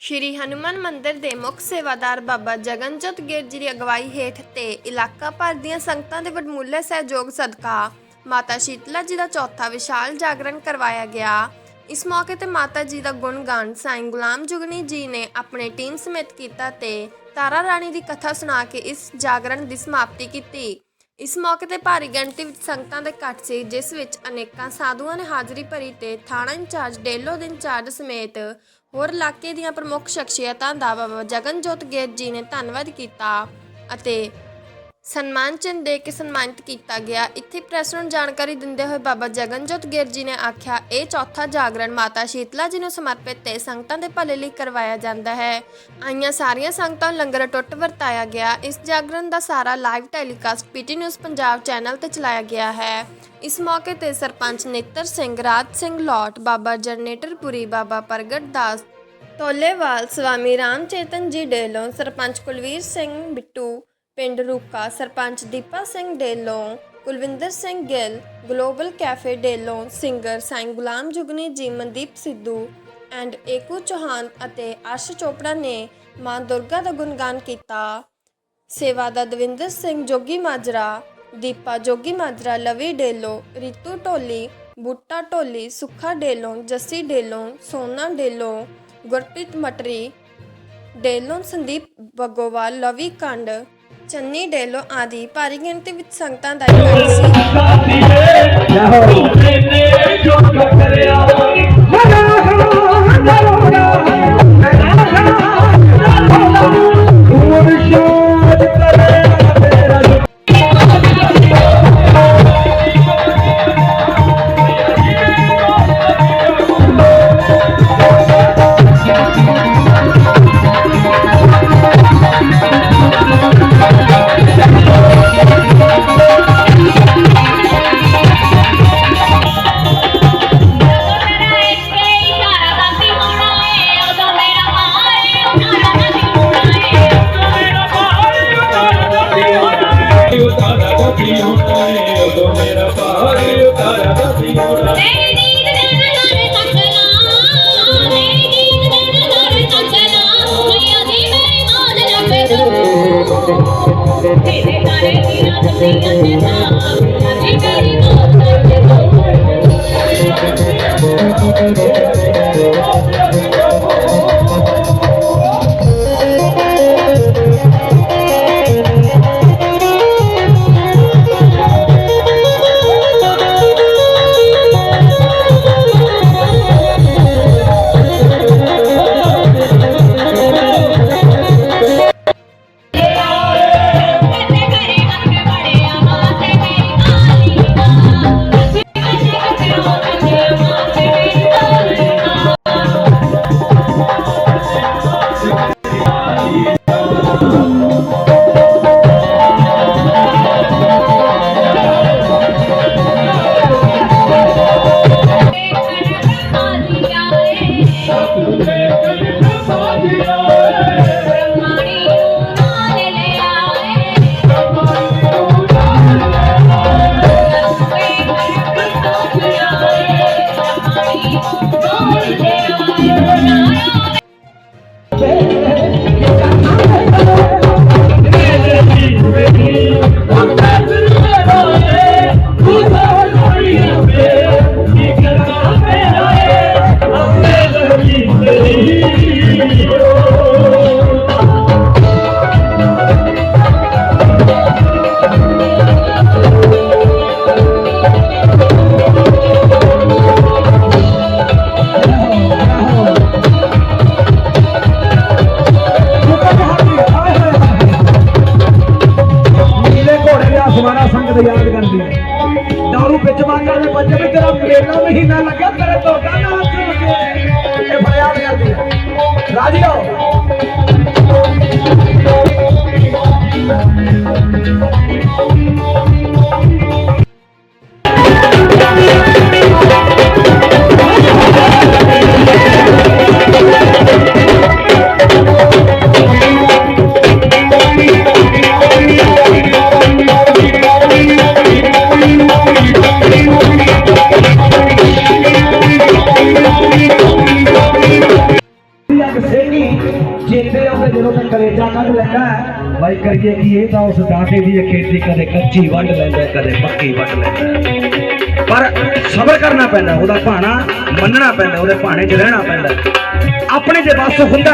ਸ਼੍ਰੀ ਹਨੂਮਨ ਮੰਦਿਰ ਦੇ ਮੁੱਖ ਸੇਵਾਦਾਰ ਬਾਬਾ ਜਗਨਜੋਤ ਗਿਰ ਜੀ ਦੀ ਅਗਵਾਈ ਹੇਠ ਤੇ ਇਲਾਕਾ ਭਰ ਦੀਆਂ ਸੰਗਤਾਂ ਦੇ ਵਡਮੁੱਲੇ ਸਹਿਯੋਗ ਸਦਕਾ ਮਾਤਾ ਸ਼ੀਤਲਾ ਜੀ ਦਾ ਚੌਥਾ ਵਿਸ਼ਾਲ ਜਾਗਰਣ ਕਰਵਾਇਆ ਗਿਆ। ਇਸ ਮੌਕੇ ਤੇ ਮਾਤਾ ਜੀ ਦਾ ਗੁਣਗਾਨ ਸਾਈਂ ਗੁਲਾਮ ਜੁਗਨੀ ਜੀ ਨੇ ਆਪਣੇ ਟੀਮ ਸਮੇਤ ਕੀਤਾ ਤੇ ਤਾਰਾ ਰਾਣੀ ਦੀ ਕਥਾ ਸੁਣਾ ਕੇ ਇਸ ਜਾਗਰਣ ਦੀ ਸਮਾਪਤੀ ਕੀਤੀ। ਇਸ ਮੌਕੇ ਤੇ ਭਾਰੀ ਗਿਣਤੀ ਵਿੱਚ ਸੰਗਤਾਂ ਦੇ ਇਕੱਠ ਸੀ, ਜਿਸ ਵਿੱਚ ਅਨੇਕਾਂ ਸਾਧੂਆਂ ਨੇ ਹਾਜ਼ਰੀ ਭਰੀ ਤੇ ਥਾਣਾ ਇੰਚਾਰਜ ਡੇਲੋ ਦੇ ਇੰਚਾਰਜ ਸਮੇਤ ਹੋਰ ਇਲਾਕੇ ਦੀਆਂ ਪ੍ਰਮੁੱਖ ਸ਼ਖਸੀਅਤਾਂ ਦਾ ਬਾਬਾ ਜਗਨਜੋਤ ਗੇਤ ਜੀ ਨੇ ਧੰਨਵਾਦ ਕੀਤਾ ਅਤੇ ਸਨਮਾਨ ਚਿੰਨ੍ਹ ਦੇ ਕੇ ਸਨਮਾਨਿਤ ਕੀਤਾ ਗਿਆ। ਇੱਥੇ ਪ੍ਰੈਸ ਨੂੰ ਜਾਣਕਾਰੀ ਦਿੰਦੇ ਹੋਏ ਬਾਬਾ ਜਗਨਜੋਤ ਗਿਰ ਜੀ ਨੇ ਆਖਿਆ, ਇਹ ਚੌਥਾ ਜਾਗਰਣ ਮਾਤਾ ਸ਼ੀਤਲਾ ਜੀ ਨੂੰ ਸਮਰਪਿਤ ਤੇ ਸੰਗਤਾਂ ਦੇ ਭਲੇ ਲਈ ਕਰਵਾਇਆ ਜਾਂਦਾ ਹੈ। ਆਈਆਂ ਸਾਰੀਆਂ ਸੰਗਤਾਂ ਨੂੰ ਲੰਗਰ ਟੁੱਟ ਵਰਤਾਇਆ ਗਿਆ। ਇਸ ਜਾਗਰਣ ਦਾ ਸਾਰਾ live telecast PT news Punjab channel ਤੇ ਚਲਾਇਆ ਗਿਆ ਹੈ। ਇਸ ਮੌਕੇ ਤੇ ਸਰਪੰਚ ਨੇਤਰ ਸਿੰਘ, ਰਾਜ ਸਿੰਘ ਲੋਟ, ਬਾਬਾ ਜਰਨੇਟਰਪੁਰੀ ਬਾਬਾ ਪ੍ਰਗਟ ਦਾਸ, ਤੋਲੇਵਾਲ, ਸਵਾਮੀ ਰਾਮ ਚੇਤਨ ਜੀ ਡੇਲੋਂ ਸਰਪੰਚ ਕੁਲਵੀਰ ਸਿੰਘ ਬਿੱਟੂ ਪਿੰਡ Ruka sarpanch Deepa Singh Delon, Kulwinder Singh Gill, global cafe Delon singer Sain Ghulam Jugni ji, Mandeep Sidhu and Eku Chauhan ਅਤੇ ਅਰਸ਼ ਚੋਪੜਾ ਨੇ ਮਾਂ ਦੁਰਗਾ ਦਾ ਗੁਣਗਾਨ ਕੀਤਾ। ਸੇਵਾ ਦਾ ਦਵਿੰਦਰ ਸਿੰਘ ਜੋਗੀ ਮਾਜਰਾ, ਦੀਪਾ ਜੋਗੀ ਮਾਜਰਾ, ਲਵੀ ਡੇਲੋ, ਰਿਤੂ ਢੋਲੀ, ਬੁੱਟਾ ਢੋਲੀ, ਸੁੱਖਾ ਡੇਲੋਂ, ਜੱਸੀ ਡੇਲੋਂ, ਸੋਨਾ ਡੇਲੋ, ਗੁਰਪ੍ਰੀਤ ਮਟਰੀ, ਡੇਲੋਂ ਸੰਦੀਪ ਬੱਗੋਵਾਲ ਲਵੀ ਕੰਡ ਚੰਨੀ ਡੇਲੋ ਆਦਿ ਭਾਰੀ ਗਿਣਤੀ ਵਿੱਚ ਸੰਗਤਾਂ ਦਾ ਇਕੱਠ ਸੀ। ਤੇਰੀ ਨੀਂਦ ਦੇ ਨਜ਼ਾਰੇ ਤੱਕਣਾ ਤੇਰੀ ਨੀਂਦ ਦੇ ਨਜ਼ਾਰੇ ਤੱਕਣਾ ਮੈया ਦੀ ਮੇਰੀ ਮੌਜ ਲੱਗੇ ਤੂੰ ਤੇਰੇ ਘਰੇ ਵਿੱਚ ਮਾਂਗਾ ਦੇ ਬੱਚੇ ਵੀ ਤੇਰਾ ਮੇਲਾ ਮਹੀਨਾ ਲੱਗਾ ਤੇਰੇ ਤੋਂ ਗਾਣਾ ਇਹ ਫਰਿਆਦ ਕਰਦੀ ਰਾਜੀਓ ਜਦੋਂ ਤੱਕ ਕਲੇਜਾ ਕੱਢ ਲੈਂਦਾ ਬਾਈ ਕਰੀਏ ਕੀ ਇਹ ਤਾਂ ਉਸ ਦਾਤੇ ਦੀ ਖੇਤੀ ਕਦੇ ਕੱਚੀ ਵੱਢ ਲੈਂਦਾ ਕਦੇ ਪੱਕੀ ਵੱਢ ਲੈਂਦਾ ਪਰ ਸਬਰ ਕਰਨਾ ਪੈਂਦਾ ਉਹਦਾ ਭਾਣਾ ਮੰਨਣਾ ਪੈਂਦਾ ਉਹਦੇ ਭਾਣੇ 'ਚ ਰਹਿਣਾ ਪੈਂਦਾ ਆਪਣੇ ਜੇ ਬਸ ਹੁੰਦਾ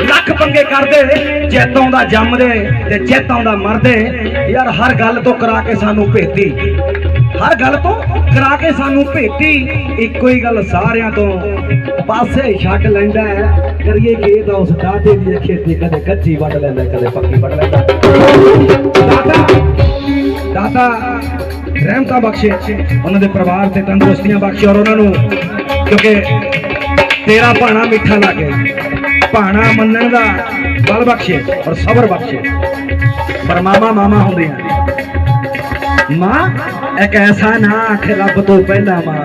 ਲੱਖ ਪੰਗੇ ਕਰਦੇ ਜਿੱਤ ਆਉਂਦਾ ਜੰਮਦੇ ਤੇ ਜਿੱਤ ਆਉਂਦਾ ਮਰਦੇ। ਯਾਰ ਹਰ ਗੱਲ ਤੋਂ ਕਰਾ ਕੇ ਸਾਨੂੰ ਭੇਤੀ। ਹਰ ਗੱਲ ਤੋਂ ਕਰਾ ਕੇ ਸਾਨੂੰ ਭੇਤੀ, ਇੱਕੋ ਹੀ ਗੱਲ ਸਾਰਿਆਂ ਤੋਂ। ਪਾਸੇ ਛੱਡ ਲੈਂਦਾ ਹੈ। ਕਰੀਏ ਕੀ ਉਸ ਦਾਤੇ ਦੀ ਖੇਤੀ ਕਦੇ ਕੱਚੀ ਵੱਢ ਲੈਂਦਾ, ਕਦੇ ਪੱਕੀ ਵੱਢ ਲੈਂਦਾ। ਦਾਤਾ ਦਾਤਾ ਰਹਿਮਤਾਂ ਬਖਸ਼ੇ। ਉਹਨਾਂ ਦੇ ਪਰਿਵਾਰ ਤੇ ਤੰਦਰੁਸਤੀਆਂ ਬਖਸ਼ੇ ਔਰ ਉਹਨਾਂ ਨੂੰ, ਕਿਉਂਕਿ ਤੇਰਾ ਭਾਣਾ ਮਿੱਠਾ ਲੱਗੇ। ਭਾਣਾ ਮੰਨਣ ਦਾ ਬਲ ਬਖਸ਼ੇ ਔਰ ਸਬਰ ਬਖਸ਼ੇ। ਪਰ ਮਾਮਾ ਮਾਮਾ ਹੁੰਦੇ ਆ। ਮਾਂ, ਇੱਕ ਐਸਾ ਨਾ ਆਖ, ਰੱਬ ਤੋਂ ਪਹਿਲਾਂ ਮਾਂ।